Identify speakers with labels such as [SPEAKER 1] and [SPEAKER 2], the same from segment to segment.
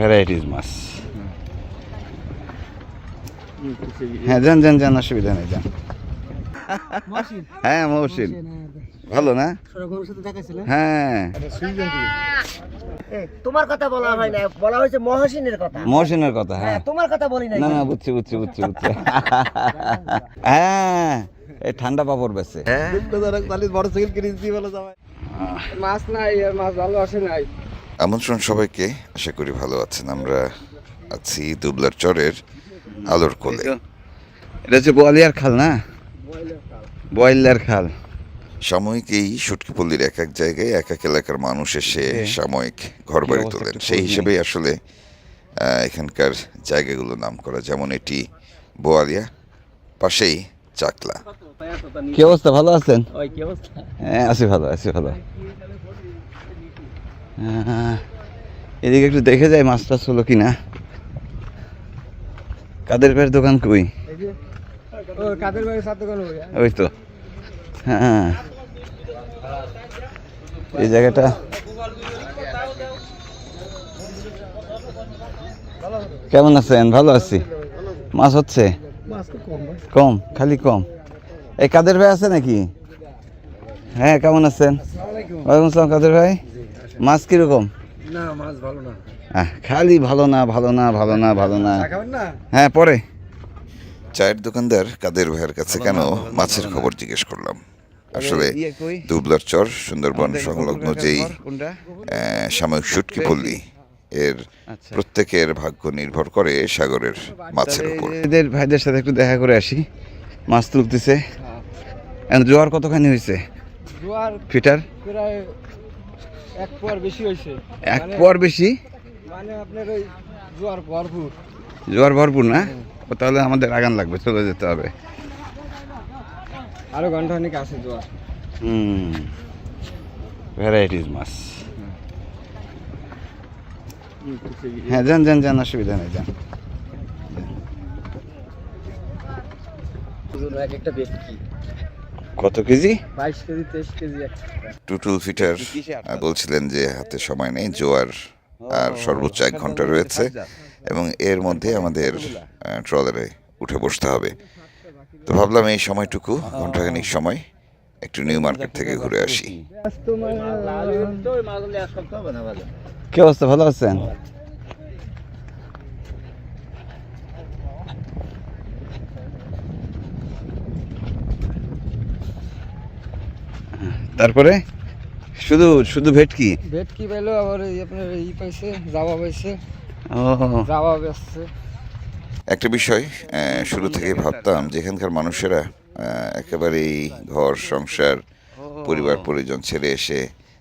[SPEAKER 1] Varieties মাছ হ্যাঁ যান যান যান অসুবিধা নেই যান। হ্যাঁ মহসিন। ভালো না? হ্যাঁ।
[SPEAKER 2] তোমার কথা বলা হয় না বলা হয়েছে মহাসিনের কথা।
[SPEAKER 1] মহসিনের কথা হ্যাঁ।
[SPEAKER 2] হ্যাঁ তোমার কথা বলি না
[SPEAKER 1] না না বুঝছি বুঝছি বুঝছি বুঝছি। হ্যাঁ এই ঠান্ডা পাপড় বেছে হ্যাঁ।
[SPEAKER 2] যাবে মাছ নাই আর মাছ ভালো আসে নাই।
[SPEAKER 3] আমন্ত্রণ সবাইকে। আশা করি ভালো আছেন। আমরা আছি দুবলার চরের আলোর কোলে।
[SPEAKER 1] এটা হচ্ছে বোয়ালিয়ার খাল না? বয়লার খাল।
[SPEAKER 3] সাময়িক এই সুটকিপল্লির এক এক জায়গায় এক এক এলাকার মানুষ এসে সাময়িক ঘর বাড়ি তোলেন। সেই হিসেবেই আসলে এখানকার জায়গাগুলো নাম করা যেমন এটি বোয়ালিয়া পাশেই চাকলা।
[SPEAKER 1] কি অবস্থা? ভালো আছেন?
[SPEAKER 2] কি অবস্থা?
[SPEAKER 1] হ্যাঁ আছি ভালো আছি ভালো। এদিকে একটু দেখে যাই মাছ টাছ হলো কিনা। কাদের ভাইয়ের দোকান কই?
[SPEAKER 2] কোন
[SPEAKER 1] ওই তো। হ্যাঁ। এই জায়গাটা। কেমন আছেন? ভালো আছি। মাছ হচ্ছে?
[SPEAKER 2] কম
[SPEAKER 1] কম খালি কম। এই কাদের ভাই আছে নাকি? হ্যাঁ কেমন আছেন? ওয়ালাইকুম আসসালাম কাদের ভাই? মাছ কীরকম?
[SPEAKER 2] না মাছ ভালো না।
[SPEAKER 1] খালি ভালো না ভালো না ভালো না ভালো না। হ্যাঁ পরে।
[SPEAKER 3] চায়ের দোকানদার কাদের ভাইয়ের কাছে কেন মাছের খবর জিজ্ঞেস করলাম? আসলে
[SPEAKER 1] ইয়ে
[SPEAKER 3] দুবলার চর সুন্দরবন সংলগ্ন যেই সাময়িক সুটকি পল্লী এর
[SPEAKER 1] আচ্ছা।
[SPEAKER 3] প্রত্যেকের ভাগ্য নির্ভর করে সাগরের মাছের উপর।
[SPEAKER 1] এদের ভাইদের সাথে একটু দেখা করে আসি। মাছ তুলতেছে। জোয়ার কতখানি হয়েছে
[SPEAKER 2] জোয়ার
[SPEAKER 1] ফিটার?
[SPEAKER 2] প্রায় এক পোয়ার বেশি হয়েছে।
[SPEAKER 1] এক পর বেশি?
[SPEAKER 2] মানে আপনার ওই জোয়ার ভরপুর।
[SPEAKER 1] জোয়ার ভরপুর না? তাহলে আমাদের আগান লাগবে চলে যেতে হবে।
[SPEAKER 2] আরও ঘণ্টা অনেক আছে জোয়ার।
[SPEAKER 1] হুম ভ্যারাইটিস মাছ। হ্যাঁ যান যান যান অসুবিধা নেই যান।
[SPEAKER 2] এক একটা ব্যক্তি
[SPEAKER 1] কত কেজি?
[SPEAKER 2] বাইশ কেজি তেইশ কেজি
[SPEAKER 3] টুটুল ফিটার বলছিলেন যে হাতে সময় নেই জোয়ার আর সর্বোচ্চ এক ঘণ্টা রয়েছে এবং এর মধ্যে আমাদের ট্রলারে উঠে বসতে হবে। তো ভাবলাম এই সময়টুকু ঘন্টাখানিক সময় একটু নিউ মার্কেট থেকে ঘুরে আসি।
[SPEAKER 1] কি অবস্থা ভালো আছেন? তারপরে? শুধু শুধু ভেটকি?
[SPEAKER 2] ভেটকি পেল আবার এই আপনার ই পাইছে জাবা পাইছে।
[SPEAKER 1] ও।
[SPEAKER 2] জাবা বেচছে।
[SPEAKER 3] একটা বিষয় শুরু থেকে ভাবতাম যেখানকার মানুষেরা একেবারেই ঘর সংসার পরিবার পরিজন ছেড়ে এসে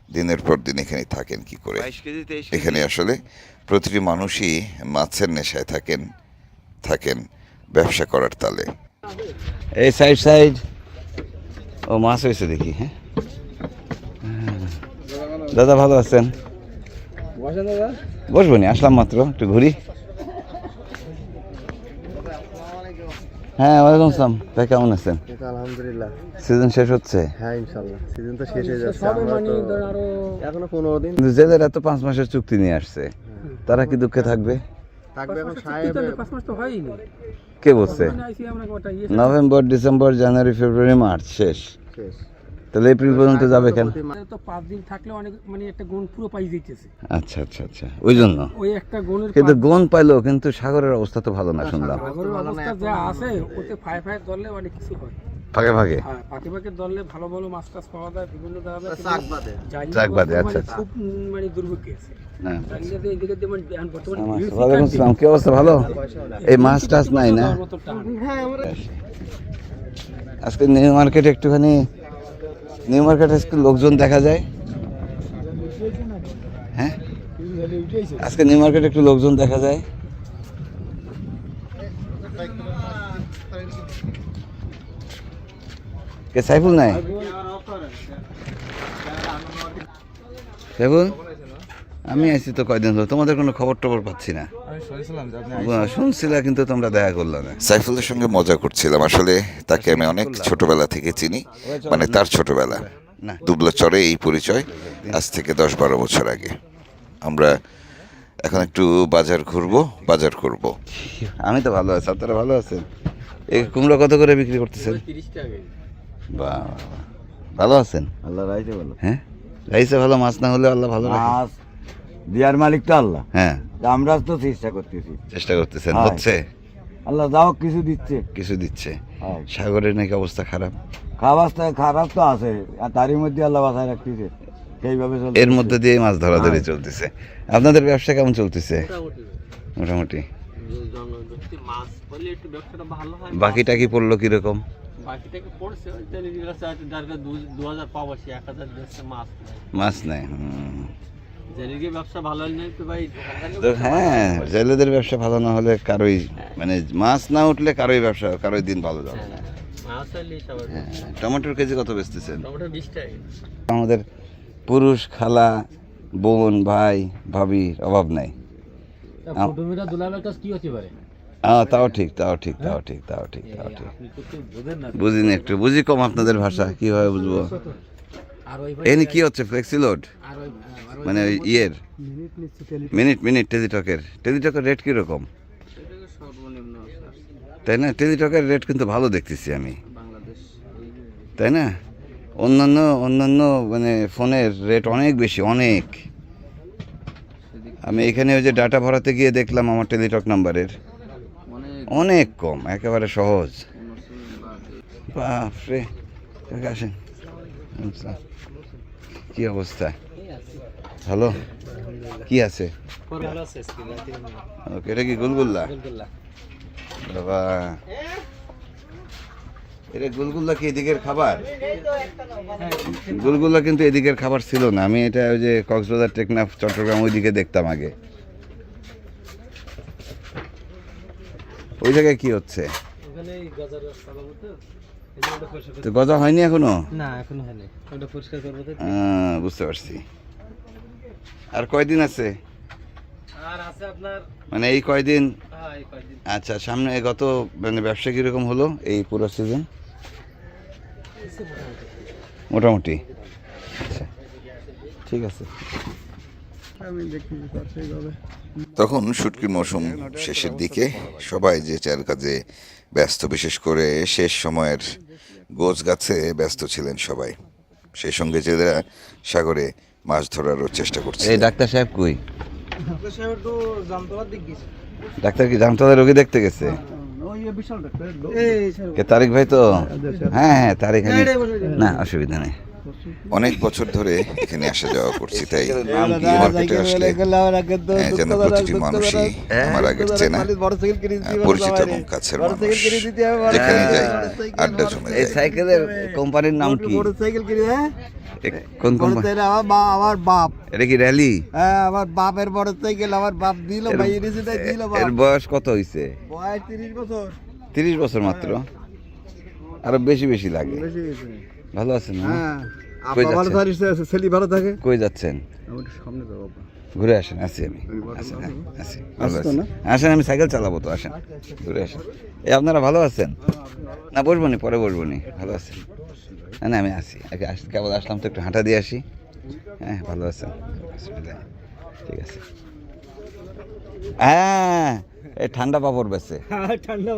[SPEAKER 3] দিনের পর দিন এখানে থাকেন কি করে? এখানে আসলে প্রতিটি মানুষই মাছের নেশায় থাকেন থাকেন ব্যবসা করার তালে।
[SPEAKER 1] এই সাইড সাইড। ও মাছ হয়েছে দেখি হ্যাঁ। দাদা ভালো আছেন? বসবো নি? আসলাম মাত্র একটু ঘুরি। হ্যাঁ ওয়ালাইকুম আসসালাম। ভাই কেমন আছেন?
[SPEAKER 2] আলহামদুলিল্লাহ।
[SPEAKER 1] সিজন শেষ হচ্ছে?
[SPEAKER 2] হ্যাঁ ইনশাল্লাহ। সিজন তো শেষ হয়ে যাচ্ছে আমরা তো এখনও পনেরো দিন।
[SPEAKER 1] কিন্তু যাদের এত পাঁচ মাসের চুক্তি নিয়ে আসছে তারা কি দুঃখে থাকবে?
[SPEAKER 2] থাকবে এখন সাহেব
[SPEAKER 1] কে বলছে? নভেম্বর ডিসেম্বর জানুয়ারি ফেব্রুয়ারি মার্চ শেষ।
[SPEAKER 2] শেষ।
[SPEAKER 1] তাহলে এপ্রিল পর্যন্ত যাবে কেন?
[SPEAKER 4] তো পাঁচ দিন থাকলে অনেক মানে একটা গুণ পুরো পাই যেতেছে
[SPEAKER 1] আচ্ছা আচ্ছা আচ্ছা ওই জন্য?
[SPEAKER 4] ওই একটা গুণের
[SPEAKER 1] কিন্তু গন পাইলো কিন্তু সাগরের অবস্থা তো ভালো না শুনলাম।
[SPEAKER 4] সাগরের অবস্থা যা আছে ওতে ফায় ফায় ধরলে অনেক কিছু হয়।
[SPEAKER 1] ফাঁকে ফাঁকে?
[SPEAKER 4] হ্যাঁ পাখি পাখি ধরলে ভালো ভালো মাছ টাছ পাওয়া যায় বিভিন্ন জায়গায়
[SPEAKER 2] চাক বাদে।
[SPEAKER 1] চাক বাদে, আচ্ছা, আচ্ছা।
[SPEAKER 4] খুব মানে দুর্ভোগ আছে।
[SPEAKER 1] হ্যাঁ ওয়ালাইকুম আসসালাম কি অবস্থা ভালো? এই মাছ টাছ নাই না?
[SPEAKER 4] দেওয়ার
[SPEAKER 1] আজকে নিউ মার্কেটে একটুখানি নিউ মার্কেটে লোকজন দেখা যায়। হ্যাঁ? আজকে নিউ মার্কেটে একটু লোকজন দেখা যায়। কে, সাইফুল নাই? সাইফুল? আমি আছি তো কয়দিন হলো তোমাদের কোনো খবর টবর পাচ্ছি না। শুনছিলা কিন্তু তোমরা দেখা করলে না।
[SPEAKER 3] সাইফুলের সঙ্গে মজা করছিলাম। আসলে তাকে আমি অনেক ছোটবেলা থেকে চিনি মানে তার ছোটবেলা।
[SPEAKER 1] না।
[SPEAKER 3] দুবলা চরে এই পরিচয় আজ থেকে দশ বারো বছর আগে। আমরা এখন একটু বাজার ঘুরবো বাজার করব।
[SPEAKER 1] আমি তো ভালো আছি আপনারা ভালো আছেন? এই কুমড়ো কত করে বিক্রি করতেছেন? ভালো আছেন?
[SPEAKER 2] আল্লাহ রাইতে ভালো।
[SPEAKER 1] হ্যাঁ? রাইসে ভালো মাছ না হলে আল্লাহ ভালো
[SPEAKER 2] মাছ দিয়ার মালিক তো আল্লাহ।
[SPEAKER 1] হ্যাঁ।
[SPEAKER 2] আমরা তো চেষ্টা করতেছি।
[SPEAKER 1] চেষ্টা করতেছেন। হচ্ছে?
[SPEAKER 2] আল্লাহ যাও কিছু দিচ্ছে।
[SPEAKER 1] কিছু দিচ্ছে।
[SPEAKER 2] হ্যাঁ।
[SPEAKER 1] সাগরের নাকি অবস্থা খারাপ?
[SPEAKER 2] খাবার তো খারাপ তো আছে। আর তারই মধ্যে আল্লাহ বাসায় রাখতেছে। সেইভাবে
[SPEAKER 1] এর মধ্যে দিয়ে মাছ ধরাধরি চলতেছে। আপনাদের ব্যবসা কেমন চলতেছে? মোটামুটি।
[SPEAKER 4] মাছ বলে একটু ব্যবসাটা ভালো হয়
[SPEAKER 1] বাকিটা কি পড়ল কীরকম?
[SPEAKER 4] মাছ নাই
[SPEAKER 1] হ্যাঁ জেলেদের ব্যবসা ভালো না হলে কারোই মানে মাছ না উঠলে কারোই ব্যবসা কারোই দিন ভালো যাবে না।
[SPEAKER 4] সবার
[SPEAKER 1] হ্যাঁ, টমেটোর কেজি কত বেচতেছেন? আমাদের পুরুষ খালা বোন ভাই ভাবির অভাব নাই। হ্যাঁ তাও ঠিক তাও ঠিক তাও ঠিক তাও ঠিক তাও ঠিক। বুঝিনি একটু বুঝি কম আপনাদের ভাষা কীভাবে বুঝব?
[SPEAKER 4] আর ওই
[SPEAKER 1] এখানে কি হচ্ছে?
[SPEAKER 4] আর ওই
[SPEAKER 1] মানে ওই ইয়ের? মিনিট মিনিট টেলিটকের টেলিটকের রেট কীরকম? তাই না? টেলিটকের রেট কিন্তু ভালো দেখতেছি আমি। তাই না? অন্যান্য অন্যান্য মানে ফোনের রেট অনেক বেশি অনেক। আমি এখানে ওই যে ডাটা ভরাতে গিয়ে দেখলাম আমার টেলিটক নাম্বারের অনেক। কম একেবারে সহজ। বাপরে আসেন। কি অবস্থা? ভালো? কি আছে? এটা কি গুলগুল্লা। বাবা। এটা গুলগুল্লা কি এদিকের খাবার? গুলগুল্লা কিন্তু এদিকের খাবার ছিল না। আমি এটা ওই যে কক্সবাজার টেকনাফ চট্টগ্রাম ওইদিকে দেখতাম আগে। ওই জায়গায় কি হচ্ছে?
[SPEAKER 4] ওখানে তো
[SPEAKER 1] গজা হয়নি এখনও?
[SPEAKER 4] না এখনও হয়নি। ওটা পরিষ্কার করব তো।
[SPEAKER 1] বুঝতে পারছি। আর কয়দিন আছে?
[SPEAKER 4] আর আছে আপনার?
[SPEAKER 1] মানে এই কয়দিন?
[SPEAKER 4] হ্যাঁ এই কয়দিন।
[SPEAKER 1] আচ্ছা সামনে গত মানে ব্যবসা কীরকম হলো এই পুরো সিজন মোটামুটি। আচ্ছা ঠিক আছে।
[SPEAKER 2] আমি দেখি সেইভাবে
[SPEAKER 3] তখন শুটকির মৌসুম শেষের দিকে সবাই যে চার কাজে ব্যস্ত বিশেষ করে শেষ সময়ের গোছ গাছে ব্যস্ত ছিলেন সবাই। সেই সঙ্গে জেলেরা সাগরে মাছ ধরারও চেষ্টা করছে।
[SPEAKER 1] এই ডাক্তার সাহেব কই? ডাক্তার কি জামতলা রোগী দেখতে গেছে?
[SPEAKER 2] ওই বিশাল ডাক্তার এই স্যার
[SPEAKER 1] কে তারিক ভাই তো? হ্যাঁ হ্যাঁ তারিক আমি না অসুবিধা নেই।
[SPEAKER 3] অনেক বছর ধরে এখানে আসা যাওয়া করছি তাই মার্কেটে আসলে হ্যাঁ, যেন প্রতিটি মানুষই আমার আগের চেনা পরিচিত এবং কাছের মানুষ। যেখানে যাই আড্ডা জমে
[SPEAKER 1] এই সাইকেলের কোম্পানির নাম কি?
[SPEAKER 2] মোটরসাইকেল কিনে হ্যাঁ?
[SPEAKER 1] এ, কোন কোম্পানি
[SPEAKER 2] মোটরসাইকেল আমার বা বাপ।
[SPEAKER 1] এটা কি র্যালি
[SPEAKER 2] হ্যাঁ আমার বাপের মোটরসাইকেল আমার বাপ দিল ভাই এনেছে তাই দিল
[SPEAKER 1] এর বয়স কত হইছে?
[SPEAKER 2] বয়স তিরিশ বছর।
[SPEAKER 1] তিরিশ বছর মাত্র? আরও বেশি বেশি লাগে।
[SPEAKER 2] বেশি।
[SPEAKER 1] ভালো আছেন না?
[SPEAKER 2] হ্যাঁ আপা ভালো থাকিস ছেলে ভালো থাকে?
[SPEAKER 1] কই যাচ্ছেন?
[SPEAKER 2] সামনে যাব
[SPEAKER 1] ঘুরে আসেন আসি আমি। আসেন হ্যাঁ, আসি? আসেন আমি সাইকেল চালাবো তো আসেন। ঘুরে আসেন। এই আপনারা ভালো আছেন? না বসবো নি পরে বসবো নি। ভালো আছেন? না না আমি আসি আগে আস কেবল আসলাম তো একটু হাঁটা দিয়ে আসি। হ্যাঁ ভালো আছেন? ঠিক আছে। হ্যাঁ এই ঠান্ডা পাপড় বেছে
[SPEAKER 2] ঠান্ডা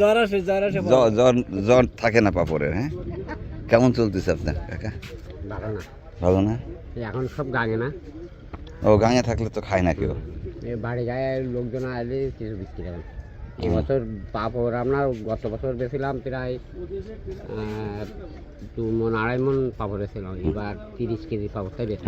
[SPEAKER 2] জ্বর আসে জ্বর আসে।
[SPEAKER 1] জ্বর জ্বর জ্বর থাকে না পাপড়ের হ্যাঁ? কেমন চলতেছে আপনার কাকা?
[SPEAKER 5] ভালো না।
[SPEAKER 1] ভালো না?
[SPEAKER 5] এখন সব গাঙে না।
[SPEAKER 1] ও গাঙে থাকলে তো খায় না কেউ।
[SPEAKER 5] এ বাড়ি গায়ে লোকজন আসলে কিছু বিক্রি হবে এবছর পাপড় আপনার গত বছর বেছিলাম প্রায় দু মন আড়াই মন পাপড় বেছিলাম এবার তিরিশ কেজি পাপড়টাই বেশি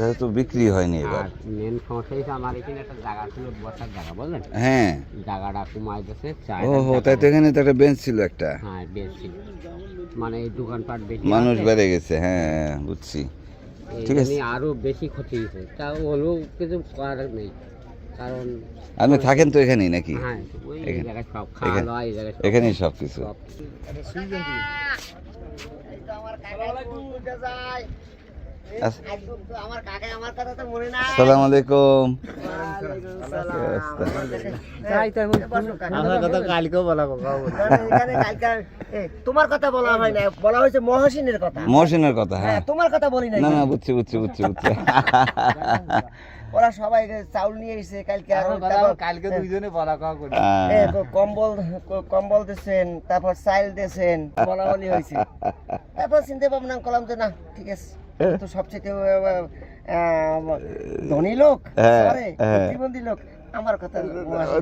[SPEAKER 1] হ্যাঁ তাহলে তো বিক্রি হয়নি এবার।
[SPEAKER 5] আর মেন সমস্যা হচ্ছে আমার এখানে একটা জায়গা ছিল বসার জায়গা বুঝলেন?
[SPEAKER 1] হ্যাঁ।
[SPEAKER 5] জায়গাটা কমাই দিয়েছে
[SPEAKER 1] ও হো তাই তো এখানে তো একটা বেঞ্চ ছিল একটা।
[SPEAKER 5] হ্যাঁ বেশি মানে এই দোকানপাট বেশি
[SPEAKER 1] মানুষ বেড়ে গেছে হ্যাঁ বুঝছি। ঠিক আছে।
[SPEAKER 5] আরও বেশি ক্ষতি হয়েছে। তা হলেও কিছু করার নেই কারণ
[SPEAKER 1] আপনি থাকেন তো এখানেই নাকি?
[SPEAKER 5] হ্যাঁ
[SPEAKER 1] এখানেই সব। কিছু আসসালামু আলাইকুম।
[SPEAKER 2] আমার কথা কালকেও বলা কথা
[SPEAKER 6] এখানে কালকে এ, তোমার কথা বলা হয় না বলা হয়েছে মহসিনের কথা।
[SPEAKER 1] মহসিনের কথা হ্যাঁ।
[SPEAKER 6] হ্যাঁ তোমার কথা বলি না
[SPEAKER 1] না না বুঝছি বুঝছি বুঝছি বুঝছি।
[SPEAKER 6] ওরা সবাই চাউল নিয়ে এসেছে কালকে আর
[SPEAKER 2] কালকে দুইজনে বলা কওয়া করি।
[SPEAKER 6] ক- কম্বল কম্বল দিয়েছেন তারপর চাইল দিয়েছেন বলা বলি হয়েছে। তারপর চিন্তা ভাবনা করলাম যে না ঠিক আছে। তো সবচেয়ে ধনী লোক
[SPEAKER 1] হ্যাঁ,
[SPEAKER 6] শহরে,
[SPEAKER 1] হ্যাঁ।
[SPEAKER 6] প্রতিবন্ধী লোক। আমার কথা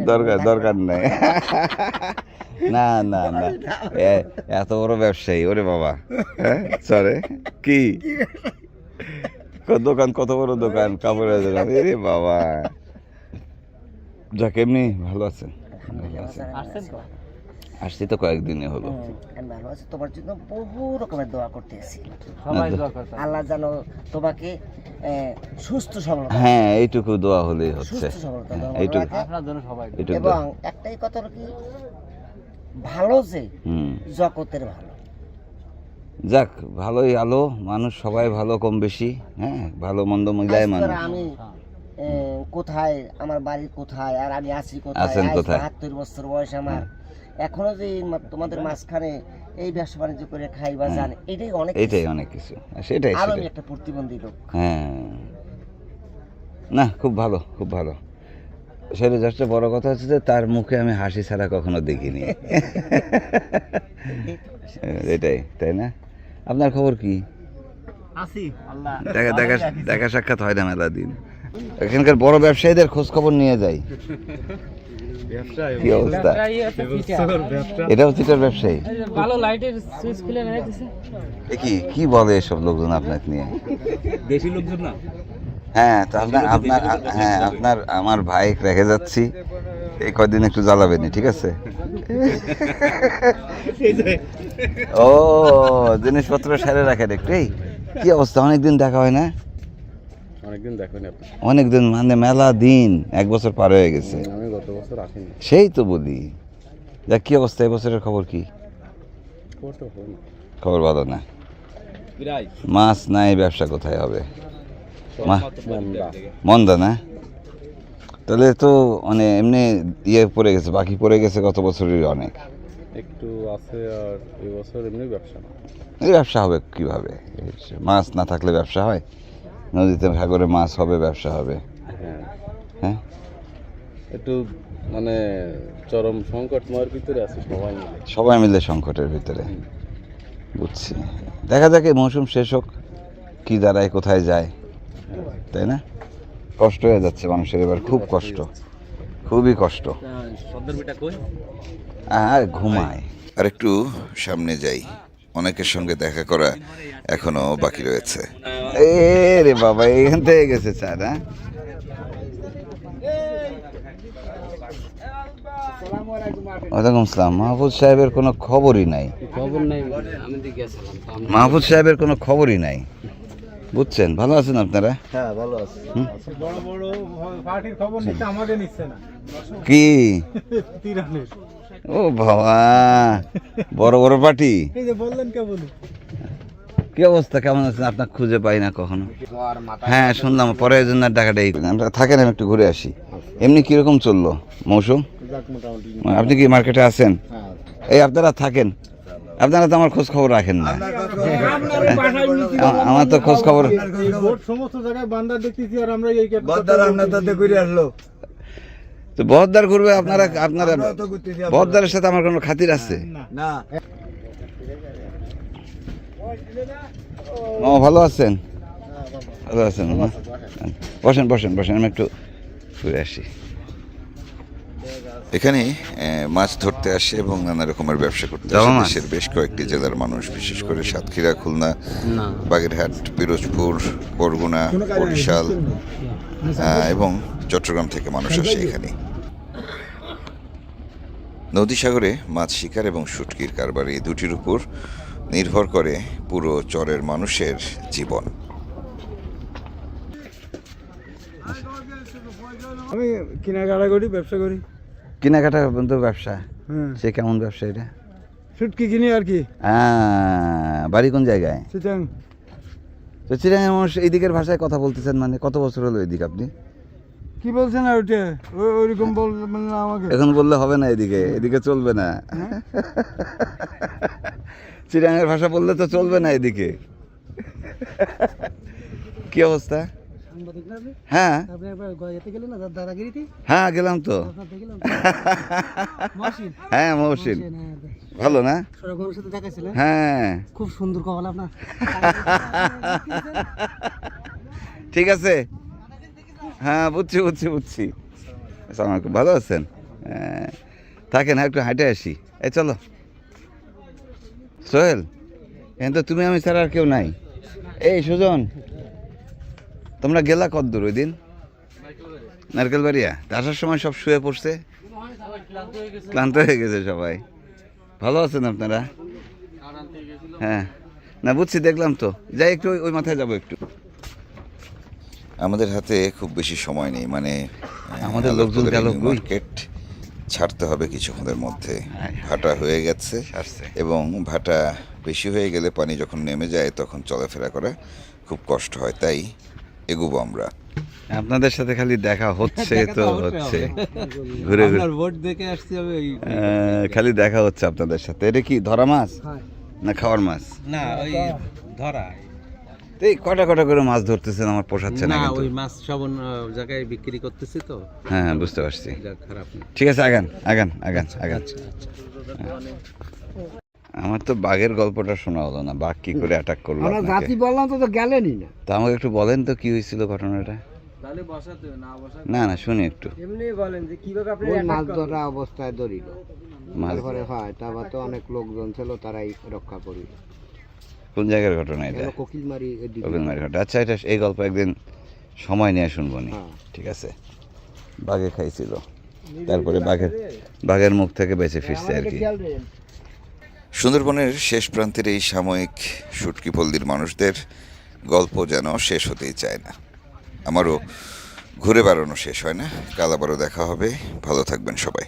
[SPEAKER 1] দরকার দরকার নেই। না না না। এত বড় ব্যবসায়ী ওরে বাবা। হ্যাঁ কি? দোকান কত বড় দোকান কাপড়ের দোকান। এরে বাবা। যাক এমনি ভালো আছেন। ভালো আছেন।
[SPEAKER 4] আসছেন তো?
[SPEAKER 1] আসছি তো কয়েকদিনে হলো।
[SPEAKER 6] আমি ভালো আছি তোমার জন্য বহু রকমের দোয়া করতে আছি
[SPEAKER 2] সবাই দোয়া করতে
[SPEAKER 6] আল্লাহ যেন তোমাকে সুস্থ সবল
[SPEAKER 1] হ্যাঁ এইটুকু দোয়া হলেই হচ্ছে। হ্যাঁ,
[SPEAKER 6] দাও
[SPEAKER 1] এইটুকু
[SPEAKER 2] আপনার জন্য সবাই
[SPEAKER 6] এবং একটাই কথা কি ভালো যে জগতের ভালো।
[SPEAKER 1] যাক ভালোই আলো মানুষ সবাই ভালো কম বেশি হ্যাঁ ভালো মন্দ মিলায় মানুষ।
[SPEAKER 6] আমি কোথায় আমার বাড়ি কোথায় আর আমি আছি কোথায়?
[SPEAKER 1] আছেন কোথায়?
[SPEAKER 6] বাহাত্তর বছর বয়স আমার। এখনও যে তোমাদের মাঝখানে এই ব্যবসা বাণিজ্য করে খাই বা জানে এটাই অনেক
[SPEAKER 1] এটাই অনেক কিছু। সেটাই
[SPEAKER 6] আর আমি একটা প্রতিবন্ধী লোক।
[SPEAKER 1] হ্যাঁ। না খুব ভালো খুব ভালো। সেটা জাস্ট বড় কথা হচ্ছে যে তার মুখে আমি হাসি ছাড়া কখনো দেখিনি। এটাই তাই না? আপনার খবর কি?
[SPEAKER 4] আসি আল্লাহ।
[SPEAKER 1] দেখা দেখা দেখা সাক্ষাৎ হয় না মেলা দিন। এখানকার বড় ব্যবসায়ীদের খোঁজ খবর নিয়ে যাই। কি অবস্থা? এটাও চিটার ব্যবসায়ী?
[SPEAKER 7] ভালো লাইটের সুইচ খুলে রেখেছে
[SPEAKER 1] কি কি বলে এসব লোকজন আপনাকে নিয়ে?
[SPEAKER 2] দেশি লোকজন না?
[SPEAKER 1] হ্যাঁ তো আপনার আপনার হ্যাঁ আপনার আমার ভাই রেখে যাচ্ছি। এই কয়দিন একটু জ্বালাবেন ঠিক আছে? ও জিনিসপত্র সেরে রাখেন একটু এই কি অবস্থা? অনেকদিন দেখা হয় না?
[SPEAKER 2] অনেকদিন আপনি
[SPEAKER 1] অনেকদিন মানে মেলা দিন এক বছর পার হয়ে গেছে।
[SPEAKER 2] গত বছর আসিনি।
[SPEAKER 1] সেই তো বলি। দেখ কি অবস্থা? এবছরের খবর কি? খবর ভালো না। মাছ নাই ব্যবসা কোথায় হবে?
[SPEAKER 2] মন্দা।
[SPEAKER 1] না? তাহলে তো মানে এমনি ইয়ে পড়ে গেছে বাকি পড়ে গেছে গত বছরের অনেক।
[SPEAKER 2] একটু আছে আর এই বছর এমনি ব্যবসা না।
[SPEAKER 1] এই ব্যবসা হবে কীভাবে? মাছ না থাকলে ব্যবসা হয়? নদীতে সাগরে মাছ হবে ব্যবসা হবে।
[SPEAKER 2] হ্যাঁ।
[SPEAKER 1] হ্যাঁ?
[SPEAKER 2] একটু মানে চরম সংকটময়ের ভিতরে আছে সবাই মিলে?
[SPEAKER 1] সবাই মিলে সংকটের ভিতরে। বুঝছি। দেখা যাক এই মৌসুম শেষ হোক কি দাঁড়ায় কোথায় যায়। তাই না? কষ্ট হয়ে যাচ্ছে মানুষের এবার খুব কষ্ট। খুবই কষ্ট।
[SPEAKER 2] সর্দার বেটা কই
[SPEAKER 1] আর ঘুমায়।
[SPEAKER 3] আর একটু সামনে যাই। অনেকের সঙ্গে দেখা করা এখনও বাকি রয়েছে।
[SPEAKER 1] এ রে বাবা এখান থেকে গেছে চা না ওয়ালাইকুম আসসালাম। মাহফুজ সাহেবের কোনো খবরই নাই।
[SPEAKER 5] খবর
[SPEAKER 1] মাহফুজ সাহেবের কোনো খবরই নাই। বুঝছেন? ভালো আছেন আপনারা?
[SPEAKER 6] হ্যাঁ ভালো আছে।
[SPEAKER 2] বড় বড় পার্টির খবর নিতে আমাদের নিচ্ছে না।
[SPEAKER 1] কি ও বাবা বড় বড় পার্টি?
[SPEAKER 2] এই যে বললেন কে বলি
[SPEAKER 1] কি অবস্থা? কেমন আছেন? আপনার খুঁজে পাই না কখনো। হ্যাঁ শুনলাম পরে এই জন্য টাকাটাই আমরা থাকেন আমি একটু ঘুরে আসি। এমনি কীরকম চলল? মৌসুম? আপনি কি মার্কেটে আছেন?
[SPEAKER 2] হ্যাঁ।
[SPEAKER 1] এই আপনারা থাকেন। আপনারা তো আমার খোঁজ খবর রাখেন না। আমার তো খোঁজ খবর
[SPEAKER 2] সমস্ত জায়গায় বান্দা দেখতেছি আর আমরা এই
[SPEAKER 8] আসলো।
[SPEAKER 1] তো বহদ্দার করবে আপনারা আপনারা বহদ্দারের সাথে আমার কোনো খাতির আছে?
[SPEAKER 8] না।
[SPEAKER 1] ও ভালো আছেন? ভালো আছেন? বসেন বসেন বসেন আমি একটু ঘুরে আসি।
[SPEAKER 3] এখানে মাছ ধরতে আসে এবং নানা রকমের ব্যবসা করতে আসে। দেশের বেশ কয়েকটি জেলার মানুষ বিশেষ করে সাতক্ষীরা খুলনা বাগেরহাট পিরোজপুর বরগুনা বরিশাল এবং চট্টগ্রাম থেকে মানুষ আসে এখানে। নদী সাগরে মাছ শিকার এবং শুটকির কারবার এই দুটির উপর নির্ভর করে পুরো চরের মানুষের জীবন।
[SPEAKER 8] আমি কেনাকাটা করি ব্যবসা করি।
[SPEAKER 1] কেনাকাটা তো ব্যবসা?
[SPEAKER 8] হ্যাঁ।
[SPEAKER 1] সে কেমন ব্যবসা এটা?
[SPEAKER 8] সুটকি কিনি আর কি।
[SPEAKER 1] আহ, বাড়ি কোন জায়গায়?
[SPEAKER 8] সুতরাং
[SPEAKER 1] তো চিরাঙের মানুষ এই দিকের ভাষায় কথা বলতেছেন মানে কত বছর হলো এদিকে আপনি?
[SPEAKER 8] কি বলছেন আর ওটা ও- ওইরকম বল মানে না আমাকে।
[SPEAKER 1] এখন বললে হবে না এদিকে এদিকে চলবে না। চিরাঙের ভাষা বললে তো চলবে না এদিকে। কি অবস্থা? হ্যাঁ। হ্যাঁ গেলাম তো। হ্যাঁ মহসিন। ভালো না? হ্যাঁ।
[SPEAKER 8] খুব সুন্দর
[SPEAKER 1] ঠিক আছে। হ্যাঁ বুঝছি বুঝছি বুঝছি। ভালো আছেন? হ্যাঁ। থাকেন হ্যাঁ একটু হাঁটে আসি। এই, চলো। সোহেল এখন তো তুমি আমি ছাড়া আর কেউ নাই। এই সুজন তোমরা গেলা কত দূর ওই দিন? নারকেল বাড়িয়া আসার সময় সব শুয়ে পড়ছে? ক্লান্ত হয়ে গেছে সবাই। ভালো আছেন আপনারা? হ্যাঁ। না বুঝছি দেখলাম তো। যাই একটু ওই- মাথায় যাব একটু।
[SPEAKER 3] আমাদের হাতে খুব বেশি সময় নেই মানে
[SPEAKER 1] আমাদের লোকজন গেল?
[SPEAKER 3] মার্কেট ছাড়তে হবে কিছুক্ষণের মধ্যে।
[SPEAKER 1] হ্যাঁ।
[SPEAKER 3] ভাটা হয়ে গেছে এবং ভাটা বেশি হয়ে গেলে পানি যখন নেমে যায় তখন চলাফেরা করা খুব কষ্ট হয় তাই এগুবো আমরা।
[SPEAKER 1] আপনাদের সাথে খালি দেখা হচ্ছে তো হচ্ছে। ঘুরে ঘুরে।
[SPEAKER 2] ভোট দেখে আসতে হবে
[SPEAKER 1] খালি দেখা হচ্ছে আপনাদের সাথে। এটা কি ধরা মাছ? না খাওয়ার মাছ?
[SPEAKER 2] না ওই ধরা।
[SPEAKER 1] তো এই কটা কটা করে মাছ ধরতেছেন আমার পোষাচ্ছে না
[SPEAKER 2] না ওই মাছ সব জায়গায় বিক্রি করতেছি তো।
[SPEAKER 1] হ্যাঁ হ্যাঁ বুঝতে পারছি।
[SPEAKER 2] খারাপ
[SPEAKER 1] ঠিক আছে আগান আগান আগান আগান। আমার তো বাঘের গল্পটা শোনা হলো না বাঘ কি করে অ্যাটাক করল
[SPEAKER 8] আমরা? জাতি বললাম তো তো গেলেনই না।
[SPEAKER 1] তা আমাকে একটু বলেন তো কি হয়েছিল ঘটনাটা?
[SPEAKER 2] তাহলে বসাতে না বসা
[SPEAKER 1] না না শুনি একটু।
[SPEAKER 8] এমনি বলেন যে কীভাবে আপনি মাছ ধরা অবস্থায় ধরিল।
[SPEAKER 1] মাছ
[SPEAKER 8] তারপরে হয় তারপর তো অনেক লোকজন ছিল তারাই রক্ষা করিল।
[SPEAKER 1] কোন জায়গার ঘটনা এটা?
[SPEAKER 8] এগুলো কোকিলমারি এদিকে।
[SPEAKER 1] রবীন্দ্র ঘাট আচ্ছা এটা এই গল্প একদিন সময় নিয়ে শুনব নি।
[SPEAKER 8] হ্যাঁ।
[SPEAKER 1] ঠিক আছে। বাঘে খাইছিল। তারপরে বাঘের বাঘের মুখ থেকে বেঁচে ফিরছে আর কি।
[SPEAKER 3] সুন্দরবনের শেষ প্রান্তের এই সাময়িক সুটকিপল্লির মানুষদের গল্প যেন শেষ হতেই চায় না। আমারও ঘুরে বেড়ানো শেষ হয় না। কাল আবারও দেখা হবে। ভালো থাকবেন সবাই।